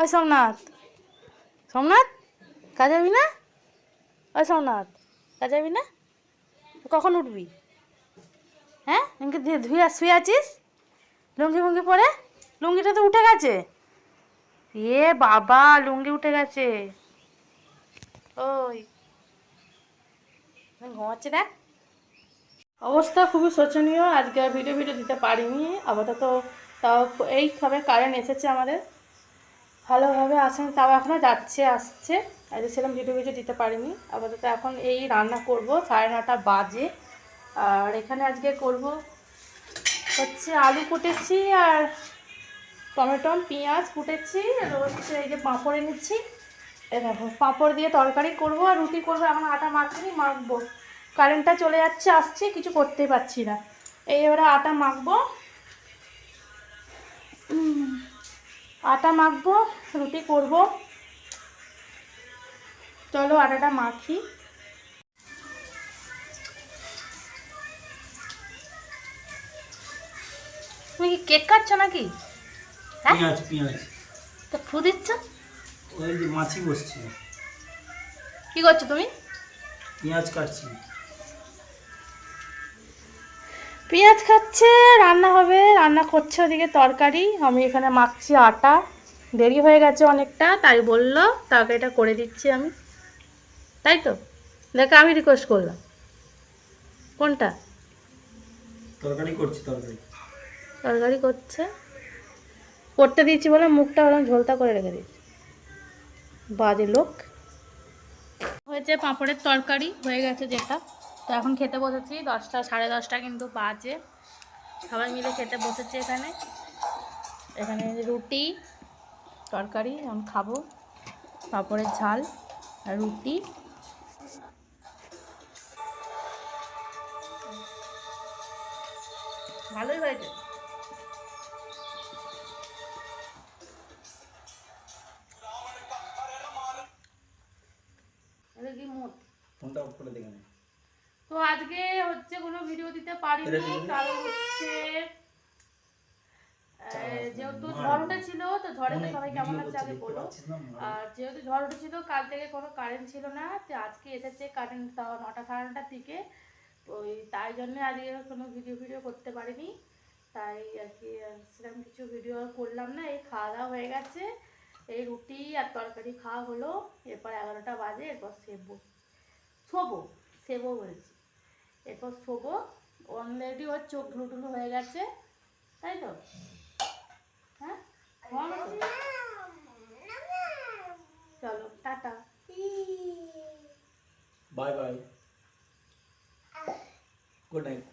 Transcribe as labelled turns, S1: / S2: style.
S1: ওই সোমনাথ। সোমনাথ? কাজ যাবি না? ওই সোমনাথ। কাজ যাবি না? কখন উঠবি? হ্যাঁ? এমনি ধুয়ে শুয়ে আছিস? লুঙ্গি ফুঙ্গি পরে? লুঙ্গিটা তো উঠে গেছে। এ বাবা, লুঙ্গি উঠে গেছে। ওই। ঘুমাচ্ছে, দেখ। অবস্থা খুবই শোচনীয়। আজকে ভিডিও ভিডিও দিতে পারিনি। আপাতত তাও এই সবে কারেন্ট এসেছে আমাদের। ভালোভাবে আসেন তাও এখনও যাচ্ছে, আসছে। আজকে সেরকম ভিডিও ভিডিও দিতে পারিনি। আপাতত এখন এই রান্না করব, সাড়ে নটা বাজে। আর এখানে আজকে করব হচ্ছে আলু কুটেছি আর টমেটো, পেঁয়াজ কুটেছি, আর হচ্ছে এই যে পাঁপড় এনেছি। দেখো, পাঁপড় দিয়ে তরকারি করব আর রুটি করব, এখন আটা মাখিনি মাখবো। কারেন্টটা চলে যাচ্ছে, আসছে, কিছু করতে পারছি না। এই এবারে আটা মাখবো। আটা মাখবো রুটি করব। চলো আটাটা মাখি। তুমি কি কেক কাটছো নাকি? হ্যাঁ?
S2: পেঁয়াজ পেঁয়াজ।
S1: তো ফু দিচ্ছ?
S2: ওই যে মাছি বসছে।
S1: কি করছ তুমি?
S2: পেঁয়াজ কাটছি।
S1: পেঁয়াজ খাচ্ছে রান্না হবে রান্না করছে ওদিকে তরকারি। আমি এখানে মাখছি আটা। দেরি হয়ে গেছে অনেকটা তাই বলল তাকে এটা করে দিচ্ছি আমি। তাই তো? দেখে আমি রিকোয়েস্ট করলাম। কোনটা?
S2: তরকারি করছি তরকারি।
S1: তরকারি করছে। করতে দিয়েছি বলে মুখটা ওরকম ঝোলতা করে রেখে দিয়েছি। বাজে লোক। হয়েছে পাঁপড়ের তরকারি হয়ে গেছে যেটা। তো এখন খেতে বসেছি দশটা সাড়ে দশটা কিন্তু বাজে। সবাই মিলে খেতে বসেছি এখানে। এখানে রুটি তরকারি এখন খাব। পাঁপড়ের ঝাল আর রুটি। ভালোই হয়েছে।
S2: ফোনটা অফ করে দেখে।
S1: তো আজকে হচ্ছে কোনো ভিডিও দিতে পারিনি কারণ হচ্ছে যেহেতু ঝড় উঠেছিল তো ঝড়ে তো সবাই কেমন আছে আগে বলো। আর যেহেতু ঝড় উঠেছিল কাল থেকে কোনো কারেন্ট ছিল না তো আজকে এসেছে কারেন্ট তাও নটা সাড়ে নটার দিকে। ওই তাই জন্য আজকে কোনো ভিডিও ভিডিও করতে পারিনি। তাই আর কি সেরকম কিছু ভিডিও আর করলাম না। এই খাওয়া দাওয়া হয়ে গেছে এই রুটি আর তরকারি খাওয়া হলো। এরপর এগারোটা বাজে এরপর সেবো শোবো সেবো বলেছি। এরপর শোবো। অলরেডি ওর চোখ ঢুলুঢুলু হয়ে গেছে। তাই তো? হ্যাঁ? চলো, tata.
S2: Bye bye good night